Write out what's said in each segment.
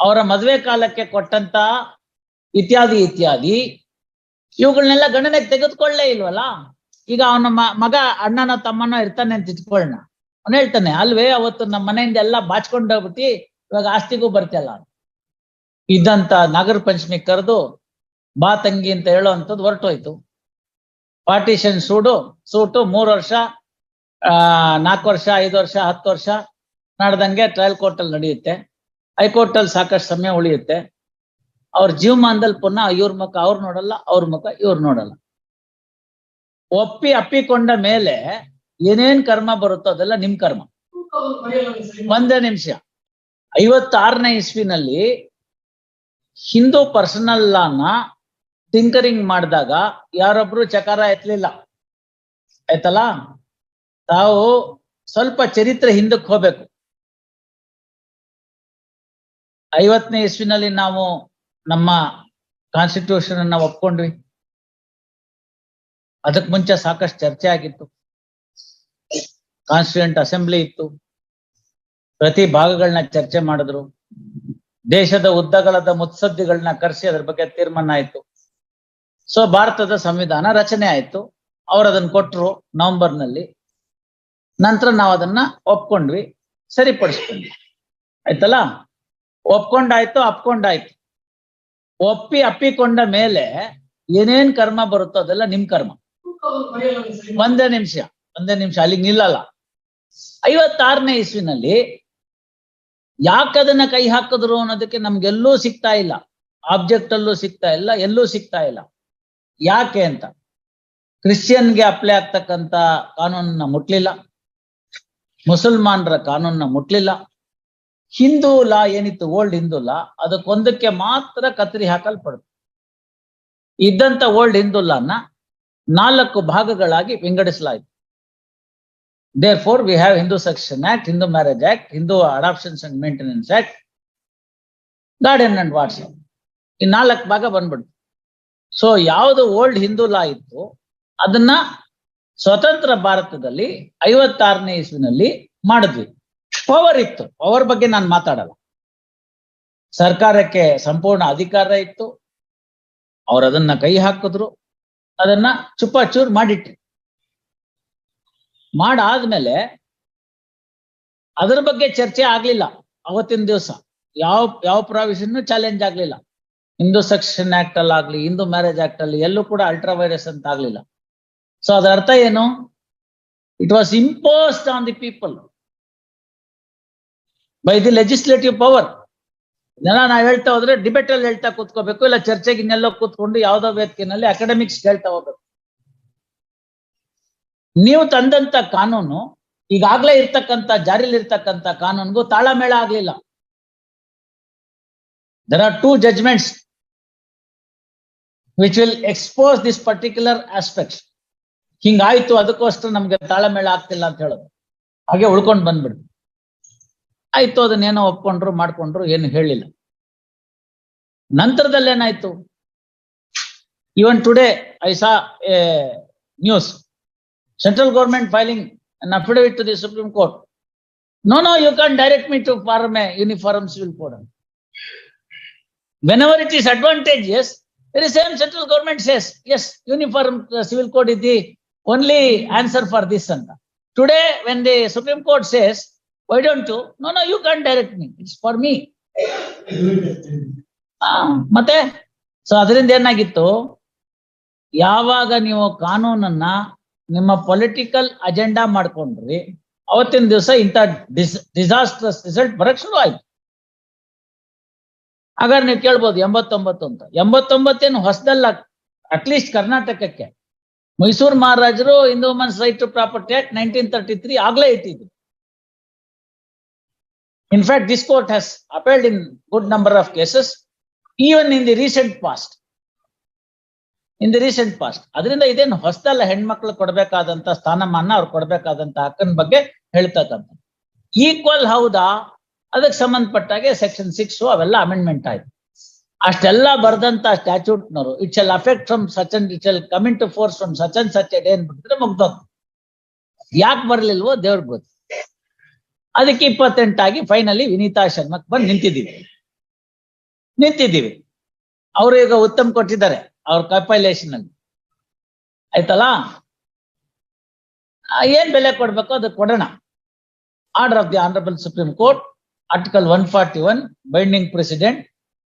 ಅವರ ಮದುವೆ ಕಾಲಕ್ಕೆ ಕೊಟ್ಟಂತ ಇತ್ಯಾದಿ ಇತ್ಯಾದಿ, ಇವುಗಳನ್ನೆಲ್ಲ ಗಣನೆಗೆ ತೆಗೆದುಕೊಳ್ಳೇ ಇಲ್ವಲ್ಲ? ಈಗ ಅವನ ಮಗ ಅಣ್ಣನ ತಮ್ಮನ ಇರ್ತಾನೆ ಅಂತ ಇಟ್ಕೊಳ್ಳೋಣ ಅವನು ಹೇಳ್ತಾನೆ, ಅಲ್ವೇ, ಅವತ್ತು ನಮ್ಮ ಮನೆಯಿಂದ ಎಲ್ಲ ಬಾಚ್ಕೊಂಡು ಹೋಗ್ಬಿಟ್ಟು, ಇವಾಗ ಆಸ್ತಿಗೂ ಬರ್ತಿಲ್ಲ ಇದ್ದಂತ ನಾಗರ ಪಂಚಮಿ ಕರೆದು, ಬಾ ತಂಗಿ ಅಂತ ಹೇಳೋ ಅಂಥದ್ದು ಹೊರಟೋಯ್ತು. ಪಾರ್ಟಿಷನ್ ಸೂಡು, ಸೂಟು, ಮೂರು ವರ್ಷ, ಆ, ನಾಲ್ಕು ವರ್ಷ, ಐದು ವರ್ಷ, ಹತ್ತು ವರ್ಷ, ನಡೆದಂಗೆ ಟ್ರಯಲ್ ಕೋರ್ಟ್ ಅಲ್ಲಿ ನಡೆಯುತ್ತೆ. ಹೈಕೋರ್ಟ್ ಅಲ್ಲಿ ಸಾಕಷ್ಟು ಸಮಯ ಉಳಿಯುತ್ತೆ. ಅವ್ರ ಜೀವಮಾನದಲ್ಲಿ ಪುನಃ ಇವ್ರ ಮುಖ ಅವ್ರು ನೋಡಲ್ಲ, ಅವ್ರ ಮುಖ ಇವ್ರು ನೋಡಲ್ಲ. ಒಪ್ಪಿ ಅಪ್ಪಿಕೊಂಡ ಮೇಲೆ ಏನೇನ್ ಕರ್ಮ ಬರುತ್ತೋ ಅದೆಲ್ಲ ನಿಮ್ ಕರ್ಮ. ಒಂದೇ ನಿಮಿಷ. ಐವತ್ತಾರನೇ ಇಸ್ವಿನಲ್ಲಿ ಹಿಂದೂ ಪರ್ಸನಲ್ ಲಾನ ಟಿಂಕರಿಂಗ್ ಮಾಡಿದಾಗ ಯಾರೊಬ್ರು ಚಕಾರ ಎತ್ತಲಿಲ್ಲ ಆಯ್ತಲ್ಲ? ತಾವು ಸ್ವಲ್ಪ ಚರಿತ್ರೆ ಹಿಂದಕ್ಕೆ ಹೋಗ್ಬೇಕು. ಐವತ್ತನೇ ಇಸ್ವಿನಲ್ಲಿ ನಾವು ನಮ್ಮ ಕಾನ್ಸ್ಟಿಟ್ಯೂಷನ್ ಅನ್ನ ಒಪ್ಕೊಂಡ್ವಿ. ಅದಕ್ ಮುಂಚೆ ಸಾಕಷ್ಟು ಚರ್ಚೆ ಆಗಿತ್ತು. ಕಾನ್ಸ್ಟಿಟ್ಯೂಂಟ್ ಅಸೆಂಬ್ಲಿ ಇತ್ತು. ಪ್ರತಿ ಭಾಗಗಳನ್ನ ಚರ್ಚೆ ಮಾಡಿದ್ರು. ದೇಶದ ಉದ್ದಗಳದ ಮುತ್ಸದ್ದಿಗಳನ್ನ ಕರೆಸಿ ಅದ್ರ ಬಗ್ಗೆ ತೀರ್ಮಾನ ಆಯ್ತು. ಸೊ ಭಾರತದ ಸಂವಿಧಾನ ರಚನೆ ಆಯ್ತು. ಅವ್ರು ಅದನ್ನ ಕೊಟ್ರು ನವೆಂಬರ್ನಲ್ಲಿ ನಂತರ ನಾವು ಅದನ್ನ ಒಪ್ಕೊಂಡ್ವಿ, ಸರಿಪಡಿಸ್ಕೊಂಡ್ವಿ. ಆಯ್ತಲ್ಲ? ಒಪ್ಕೊಂಡಾಯ್ತು ಅಪ್ಕೊಂಡಾಯ್ತು. ಒಪ್ಪಿ ಅಪ್ಪಿಕೊಂಡ ಮೇಲೆ ಏನೇನ್ ಕರ್ಮ ಬರುತ್ತೋ ಅದೆಲ್ಲ ನಿಮ್ ಕರ್ಮ. ಒಂದೇ ನಿಮಿಷ ಒಂದೇ ನಿಮಿಷ, ಅಲ್ಲಿಗೆ ನಿಲ್ಲಲ್ಲ. ಐವತ್ತಾರನೇ ಇಸ್ವಿನಲ್ಲಿ ಯಾಕದನ್ನ ಕೈ ಹಾಕಿದ್ರು ಅನ್ನೋದಕ್ಕೆ ನಮ್ಗೆಲ್ಲೂ ಸಿಗ್ತಾ ಇಲ್ಲ. ಆಬ್ಜೆಕ್ಟ್ ಅಲ್ಲೂ ಸಿಗ್ತಾ ಇಲ್ಲ, ಎಲ್ಲೂ ಸಿಗ್ತಾ ಇಲ್ಲ. ಯಾಕೆ ಅಂತ? ಕ್ರಿಶ್ಚಿಯನ್ಗೆ ಅಪ್ಲೈ ಆಗ್ತಕ್ಕಂತ ಕಾನೂನನ್ನ ಮುಟ್ಲಿಲ್ಲ. ಮುಸಲ್ಮಾನರ ಕಾನೂನನ್ನ ಮುಟ್ಲಿಲ್ಲ. ಹಿಂದೂ ಲಾ ಏನಿತ್ತು, ಓಲ್ಡ್ ಹಿಂದೂ ಲಾ, ಅದಕ್ಕೊಂದಕ್ಕೆ ಮಾತ್ರ ಕತ್ತರಿ ಹಾಕಲ್ಪಡುತ್ತೆ. ಇದ್ದಂತ ಓಲ್ಡ್ ಹಿಂದೂ ಲಾನ ನಾಲ್ಕು ಭಾಗಗಳಾಗಿ ವಿಂಗಡಿಸಲಾಯಿತು. There four we have Hindu section act Hindu marriage act Hindu adoptions and maintenance act guardian and WhatsApp ಈ ನಾಲ್ಕು ಭಾಗ ಬಂದ್ಬಿಡ್ತು ಸೊ ಯಾವುದು ಓಲ್ಡ್ ಹಿಂದೂ ಲಾ ಇತ್ತು, ಅದನ್ನ ಸ್ವತಂತ್ರ ಭಾರತದಲ್ಲಿ ಐವತ್ತಾರನೇ ಇಸ್ವಿನಲ್ಲಿ ಮಾಡಿದ್ವಿ. ಪವರ್ ಇತ್ತು. ಪವರ್ ಬಗ್ಗೆ ನಾನು ಮಾತಾಡಲ್ಲ. ಸರ್ಕಾರಕ್ಕೆ ಸಂಪೂರ್ಣ ಅಧಿಕಾರ ಇತ್ತು. ಅವರು ಅದನ್ನ ಕೈ ಹಾಕಿದ್ರು. ಅದನ್ನ ಚುಪಾಚೂರ್ ಮಾಡಿಟ್ರು. ಮಾಡಾದ್ಮೇಲೆ ಅದರ ಬಗ್ಗೆ ಚರ್ಚೆ ಆಗ್ಲಿಲ್ಲ. ಅವತ್ತಿನ ದಿವಸ. ಯಾವ ಯಾವ ಪ್ರಾವಿಷನ್ ಚಾಲೆಂಜ್ ಆಗ್ಲಿಲ್ಲ. ಹಿಂದೂ ಸೆಕ್ಷನ್ ಆಕ್ಟ್ ಅಲ್ಲಿ ಆಗ್ಲಿ, ಹಿಂದೂ ಮ್ಯಾರೇಜ್ ಆಕ್ಟ್ ಅಲ್ಲಿ ಎಲ್ಲೂ ಕೂಡ ಅಲ್ಟ್ರಾ ವೈರಸ್ ಅಂತ ಆಗ್ಲಿಲ್ಲ. ಸೊ ಅದರ ಅರ್ಥ ಏನು? It was imposed on the people by the legislative power ಜನ ನಾವು ಹೇಳ್ತಾ ಹೋದ್ರೆ ಡಿಬೇಟ್ ಅಲ್ಲಿ ಹೇಳ್ತಾ ಕೂತ್ಕೋಬೇಕು, ಇಲ್ಲ ಚರ್ಚೆಗೆ ಇನ್ನೆಲ್ಲೋ ಕೂತ್ಕೊಂಡು ಯಾವ್ದೋ ವೇದಿಕೆನಲ್ಲಿ ಅಕಾಡೆಮಿಕ್ಸ್ ಹೇಳ್ತಾ ಹೋಗ್ಬೇಕು. ನೀವು ತಂದಂತ ಕಾನೂನು ಈಗಾಗ್ಲೇ ಇರ್ತಕ್ಕಂತ ಜಾರಿಲಿ ಇರ್ತಕ್ಕಂತ ಕಾನೂನಿಗೂ ತಾಳಮೇಳ ಆಗ್ಲಿಲ್ಲ. There are two judgments which will expose this particular aspects ಹಿಂಗಾಯ್ತು, ಅದಕ್ಕೋಸ್ಕರ ನಮ್ಗೆ ತಾಳಮೇಳ ಆಗ್ತಿಲ್ಲ ಅಂತ ಹೇಳೋದು. ಹಾಗೆ ಉಳ್ಕೊಂಡು ಬಂದ್ಬಿಡ್ತು. ಆಯ್ತು ಅದನ್ನೇನೋ ಒಪ್ಕೊಂಡ್ರು, ಮಾಡ್ಕೊಂಡ್ರು, ಏನು ಹೇಳಿಲ್ಲ. ನಂತರದಲ್ಲಿ ಏನಾಯ್ತು? Even today I saw news central government filing affidavit to the supreme court no no you can direct me to form uniform civil code when it's it is advantage yes same central government says yes uniform civil code is only answer for this ಅಂತ today when the supreme court says why don't you? No, no, you can't direct me. It's for me. ಮತ್ತೆ so ಅದರಿಂದ ಏನಾಗಿತ್ತು ಯಾವಾಗ ನೀವು ಕಾನೂನನ್ನ ನಿಮ್ಮ political agenda ಮಾಡ್ಕೊಂಡ್ರಿ ಅವತ್ತಿನ ದಿವಸ ಇಂಥ ಡಿಸ್ ಡಿಸಾಸ್ಟ್ರಸ್ ರಿಸಲ್ಟ್ ಬರಕ್ ಶುರು ಆಯ್ತು ಹಾಗಾದ್ರೆ ನೀವು ಕೇಳ್ಬೋದು ಎಂಬತ್ತೊಂಬತ್ತು ಅಂತ ಎಂಬತ್ತೊಂಬತ್ತೇನು ಹೊಸದಲ್ಲ ಅಟ್ಲೀಸ್ಟ್ ಕರ್ನಾಟಕಕ್ಕೆ ಮೈಸೂರು ಮಹಾರಾಜರು Hindu women's right to property act nineteen thirty three ಆಗ್ಲೇ ಇಟ್ಟಿದ್ರು in fact this court has applied in good number of cases even in the recent past in the recent past ಅದರಿಂದ ಇದೇನು ಹೊಸದಲ್ಲ ಹೆಣ್ಮಕ್ಳು ಕೊಡ್ಬೇಕಾದಂತ ಸ್ಥಾನಮಾನ ಅವ್ರು ಕೊಡ್ಬೇಕಾದಂತ ಹಕ್ಕನ ಬಗ್ಗೆ ಹೇಳ್ತಕ್ಕಂಥ ಈಕ್ವಲ್ ಹೌದಾ? ಅದಕ್ಕೆ ಸಂಬಂಧಪಟ್ಟಾಗೆ ಸೆಕ್ಷನ್ ಸಿಕ್ಸ್ ಅವೆಲ್ಲ ಅಮೆಂಡ್ಮೆಂಟ್ ಆಯ್ತು. ಅಷ್ಟೆಲ್ಲ ಬರ್ದಂತ ಸ್ಟ್ಯಾಚ್ಯೂಟ್ನವರು it shall affect from such and it shall coming to force from such and such ಎಡೆ ಅನ್ಬಿಟ್ಟಿದ್ರೆ ಮುಗ್ದೋಗ್ ಯಾಕೆ ಬರ್ಲಿಲ್ವೋ ದೇವ್ರಿಗೆ ಗೊತ್ತು. ಅದಕ್ಕೆ ಇಪ್ಪತ್ತೆಂಟಾಗಿ ಫೈನಲಿ ವಿನೀತಾ ಶರ್ಮಕ್ ಬಂದು ನಿಂತಿದ್ದೀವಿ. ನಿಂತಿದ್ದೀವಿ. ಅವರು ಈಗ ಉತ್ತಮ ಕೊಟ್ಟಿದ್ದಾರೆ, ಅವ್ರ ಕಪೈಲೇಷನ್ ಅಲ್ಲಿ. ಆಯ್ತಲ್ಲ? ಏನ್ ಬೆಲೆ ಕೊಡ್ಬೇಕು ಅದಕ್ಕೆ ಕೊಡೋಣ. Order of the honourable supreme court article one forty one binding precedent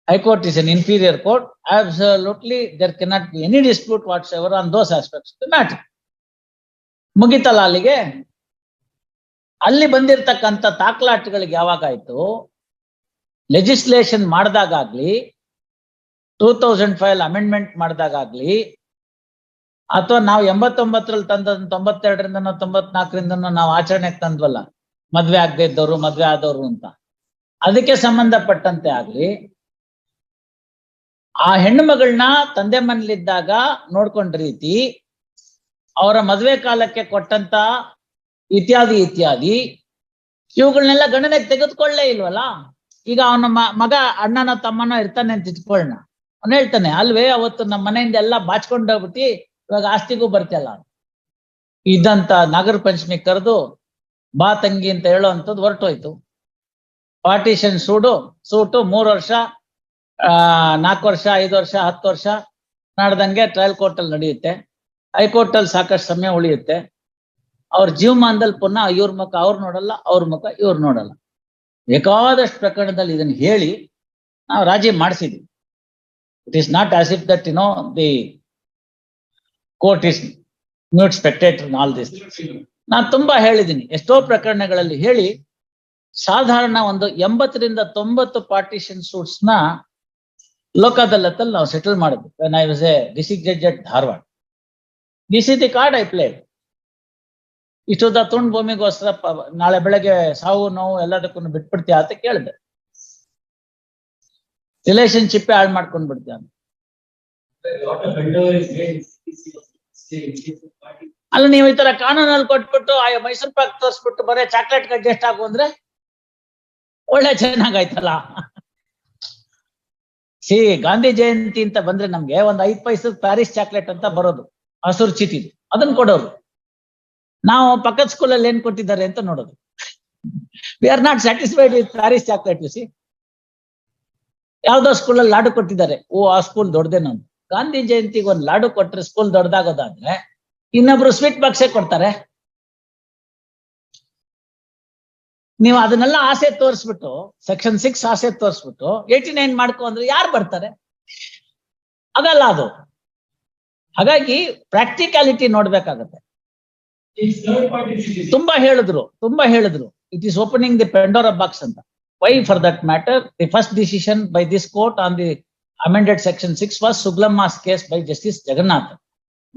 high court is an inferior court absolutely there cannot be any dispute whatsoever on those aspects matter ಮುಗಿತಲ್ಲ ಅಲ್ಲಿಗೆ? ಅಲ್ಲಿ ಬಂದಿರತಕ್ಕಂಥ ತಾಕ್ಲಾಟ್ಗಳಿಗೆ ಯಾವಾಗಾಯ್ತು ಲೆಜಿಸ್ಲೇಷನ್ ಮಾಡಿದಾಗ್ಲಿ ಟೂ ತೌಸಂಡ್ ಫೈವ್ ಅಮೆಂಡ್ಮೆಂಟ್ ಮಾಡಿದಾಗ್ಲಿ ಅಥವಾ ನಾವು ಎಂಬತ್ತೊಂಬತ್ತರಲ್ಲಿ ತಂದ ತೊಂಬತ್ತೆರಡರಿಂದ ತೊಂಬತ್ನಾಲ್ಕರಿಂದ ನಾವು ಆಚರಣೆಗೆ ತಂದ್ವಲ್ಲ, ಮದ್ವೆ ಆಗದೆ ಇದ್ದವರು ಮದ್ವೆ ಆದವರು ಅಂತ. ಅದಕ್ಕೆ ಸಂಬಂಧಪಟ್ಟಂತೆ ಆಗ್ಲಿ, ಆ ಹೆಣ್ಣು ಮಗಳನ್ನ ತಂದೆ ಮನೇಲಿದ್ದಾಗ ನೋಡ್ಕೊಂಡ ರೀತಿ ಅವರ ಮದ್ವೆ ಕಾಲಕ್ಕೆ ಕೊಟ್ಟಂತ ಇತ್ಯಾದಿ ಇತ್ಯಾದಿ. ಇವುಗಳನ್ನೆಲ್ಲ ಗಣನೆಗೆ ತೆಗೆದುಕೊಳ್ಳೇ ಇಲ್ವಲ್ಲ? ಈಗ ಅವನ ಮಗ ಅಣ್ಣನ ತಮ್ಮನ ಇರ್ತಾನೆ ಅಂತ ಇಟ್ಕೊಳ್ಳೋಣ ಅವ್ನು ಹೇಳ್ತಾನೆ, ಅಲ್ವೇ, ಅವತ್ತು ನಮ್ಮ ಮನೆಯಿಂದ ಎಲ್ಲ ಬಾಚ್ಕೊಂಡು ಹೋಗ್ಬಿಟ್ಟು, ಇವಾಗ ಆಸ್ತಿಗೂ ಬರ್ತಿಯಲ್ಲ ಇದ್ದಂತ ನಾಗರ ಪಂಚಮಿ ಕರೆದು, ಬಾ ತಂಗಿ ಅಂತ ಹೇಳೋ ಅಂಥದ್ದು ಹೊರಟೋಯ್ತು. ಪಾರ್ಟಿಷನ್ ಸೂಡು, ಸೂಟು, ಮೂರು ವರ್ಷ, ಆ, ನಾಲ್ಕು ವರ್ಷ, ಐದು ವರ್ಷ, ಹತ್ತು ವರ್ಷ, ನಡೆದಂಗೆ ಟ್ರಯಲ್ ಕೋರ್ಟ್ ಅಲ್ಲಿ ನಡೆಯುತ್ತೆ. ಹೈಕೋರ್ಟ್ ಅಲ್ಲಿ ಸಾಕಷ್ಟು ಸಮಯ ಉಳಿಯುತ್ತೆ. ಅವ್ರ ಜೀವಮಾನದಲ್ಲಿ ಪುನಃ ಇವ್ರ ಮುಖ ಅವ್ರು ನೋಡಲ್ಲ, ಅವ್ರ ಮುಖ ಇವ್ರು ನೋಡಲ್ಲ. ಬೇಕಾದಷ್ಟು ಪ್ರಕರಣದಲ್ಲಿ ಇದನ್ನು ಹೇಳಿ ನಾವು ರಾಜಿ ಮಾಡಿಸಿದ್ವಿ. It is not as if that you know the court is mute spectator all this ನಾನು ತುಂಬಾ ಹೇಳಿದ್ದೀನಿ, ಎಷ್ಟೋ ಪ್ರಕರಣಗಳಲ್ಲಿ ಹೇಳಿ ಸಾಧಾರಣ ಒಂದು ಎಂಬತ್ತರಿಂದ ತೊಂಬತ್ತು ಪಾರ್ಟಿಷನ್ ಸೂಟ್ಸ್ನ ಲೋಕದಲ್ಲತ್ತಲ್ಲಿ ನಾವು ಸೆಟಲ್ ಮಾಡಿದ್ವಿ. I was a district judge at Dharwad this is the card I played ಇಷ್ಟೊತ್ತ ತುಂಡು ಭೂಮಿಗೋಸ್ಕರ ನಾಳೆ ಬೆಳಗ್ಗೆ ಸಾವು, ನೋವು ಎಲ್ಲದಕ್ಕೂ ಬಿಟ್ಬಿಡ್ತೀಯ ಅಂತ ಕೇಳಿದೆ. ರಿಲೇಶನ್ಶಿಪ್ ಹಾಳು ಮಾಡ್ಕೊಂಡ್ ಬಿಡ್ತೀಯ. ಅಲ್ಲ, ನೀವು ಈ ತರ ಕಾನೂನಲ್ಲಿ ಕೊಟ್ಬಿಟ್ಟು ಆ ಮೈಸೂರು ಪಾಕ್ ತೋರಿಸ್ಬಿಟ್ಟು ಬರೀ ಚಾಕ್ಲೇಟ್ ಅಡ್ಜಸ್ಟ್ ಆಗು ಅಂದ್ರೆ ಒಳ್ಳೆ ಚೆನ್ನಾಗಾಯ್ತಲ್ಲ. ಸಿ ಗಾಂಧಿ ಜಯಂತಿ ಅಂತ ಬಂದ್ರೆ ನಮ್ಗೆ ಒಂದ್ ಐದ್ ಪೈಸದ ಪ್ಯಾರಿಸ್ ಚಾಕ್ಲೇಟ್ ಅಂತ ಬರೋದು. ಹಸುರು ಚೀಟಿ ಅದನ್ನ ಕೊಡೋರು. ನಾವು ಪಕ್ಕದ ಸ್ಕೂಲಲ್ಲಿ ಏನ್ ಕೊಟ್ಟಿದ್ದಾರೆ ಅಂತ ನೋಡೋದು. We are not satisfied with Parry's chocolate C ಯಾವ್ದೋ ಸ್ಕೂಲಲ್ಲಿ ಲಾಡು ಕೊಟ್ಟಿದ್ದಾರೆ. ಓ, ಆ ಸ್ಕೂಲ್ ದೊಡ್ಡದೇನೋ ನಾನು ಗಾಂಧಿ ಜಯಂತಿಗೆ ಒಂದು ಲಾಡು ಕೊಟ್ರೆ ಸ್ಕೂಲ್ ದೊಡ್ಡದಾಗೋದಾದ್ರೆ ಇನ್ನೊಬ್ರು ಸ್ವೀಟ್ ಬಾಕ್ಸೆ ಕೊಡ್ತಾರೆ. ನೀವು ಅದನ್ನೆಲ್ಲ ಆಸೆ ತೋರಿಸ್ಬಿಟ್ಟು ಸೆಕ್ಷನ್ ಸಿಕ್ಸ್ ಆಸೆ ತೋರಿಸ್ಬಿಟ್ಟು ಏಯ್ಟಿ ನೈನ್ ಮಾಡ್ಕೊ ಅಂದ್ರೆ ಯಾರು ಬರ್ತಾರೆ? ಅದಲ್ಲ ಅದು. ಹಾಗಾಗಿ ಪ್ರಾಕ್ಟಿಕಾಲಿಟಿ ನೋಡ್ಬೇಕಾಗತ್ತೆ. ತುಂಬಾ ಹೇಳಿದ್ರು ತುಂಬಾ ಹೇಳಿದ್ರು. It is opening the Pandora box ಅಂತ. Why for that matter the first decision by this court on the amended section six was ಸುಗ್ಲಮ್ಮಾಸ್ case by justice Jagannath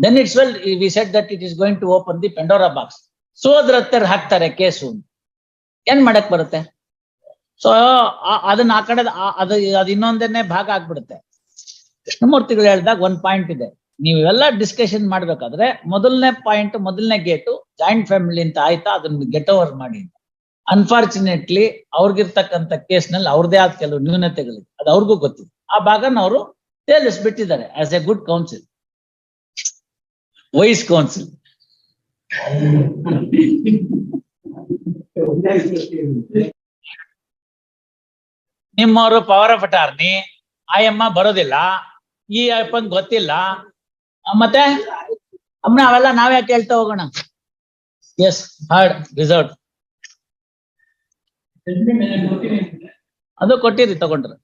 then it's well we said that it is going to open the Pandora box so ಅದ್ರ ಹತ್ತಿರ ಹಾಕ್ತಾರೆ case ಏನ್ ಮಾಡಕ್ ಬರುತ್ತೆ? So ಅದನ್ನ ಆ ಕಡೆ ಅದು ಅದು ಇನ್ನೊಂದನ್ನೇ ಭಾಗ ಆಗ್ಬಿಡುತ್ತೆ. ಕೃಷ್ಣಮೂರ್ತಿಗಳು ಹೇಳ್ದಾಗ ಒಂದ್ ಪಾಯಿಂಟ್ ಇದೆ. ನೀವು ಇವೆಲ್ಲ ಡಿಸ್ಕಷನ್ ಮಾಡ್ಬೇಕಾದ್ರೆ ಮೊದಲನೇ ಪಾಯಿಂಟ್ ಮೊದಲನೇ ಗೇಟು ಜಾಯಿಂಟ್ ಫ್ಯಾಮಿಲಿ ಅಂತ ಆಯ್ತಾ? ಅದನ್ನ ಗೆಟ್ ಓವರ್ ಮಾಡಿ ಅನ್ಫಾರ್ಚುನೇಟ್ಲಿ ಅವ್ರ್ಗಿರ್ತಕ್ಕಂತ ಕೇಸ್ನಲ್ಲಿ ಅವ್ರದೇ ಆದ ಕೆಲವು ನ್ಯೂನತೆಗಳಿದೆ. ಅದು ಅವ್ರಿಗೂ ಗೊತ್ತಿದೆ. ಆ ಭಾಗನ ಅವರು ತೇಲಿಸ್ಬಿಟ್ಟಿದ್ದಾರೆ as a good counsel wise counsel ನಿಮ್ಮವರು power of attorney ಆಯಮ್ಮ ಬರೋದಿಲ್ಲ. ಈ ಅಪ್ಪಂಗ್ ಗೊತ್ತಿಲ್ಲ. ಮತ್ತೆ? ಅಮ್ಮ ಅವೆಲ್ಲ ನಾವೇ ಕೇಳ್ತಾ ಹೋಗೋಣ. Yes heard reserve. ಅದು ಕೊಟ್ಟಿರಿ ತಗೊಂಡ್ರು.